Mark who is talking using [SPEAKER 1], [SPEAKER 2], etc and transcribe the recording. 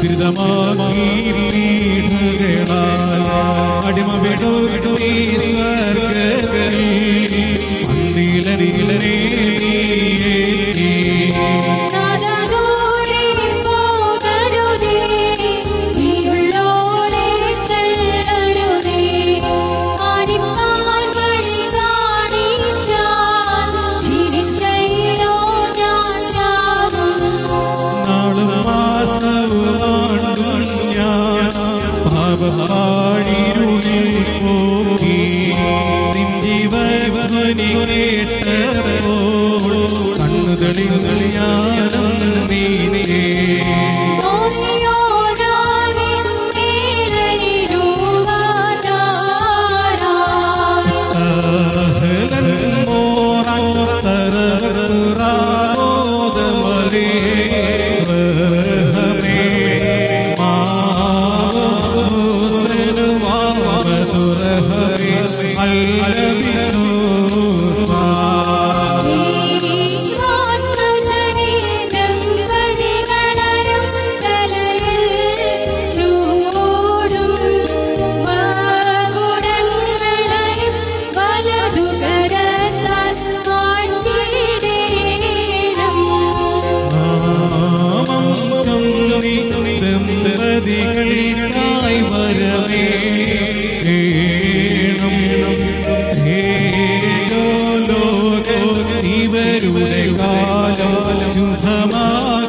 [SPEAKER 1] മുദ്രിതമാകീടുകളാൽ അടിമ വിടോ വിടോ സ്വർഗത്തിൽ പാപപാഴിരുളിൽ പോകി നിന്ദിവനി കേട്ടപ്പോൾ കണ്ണുകളിൽ കളിയാനം നീതിരേ മോറ തറ റാ ومدرهري البسوسا ശുഭമാകേണം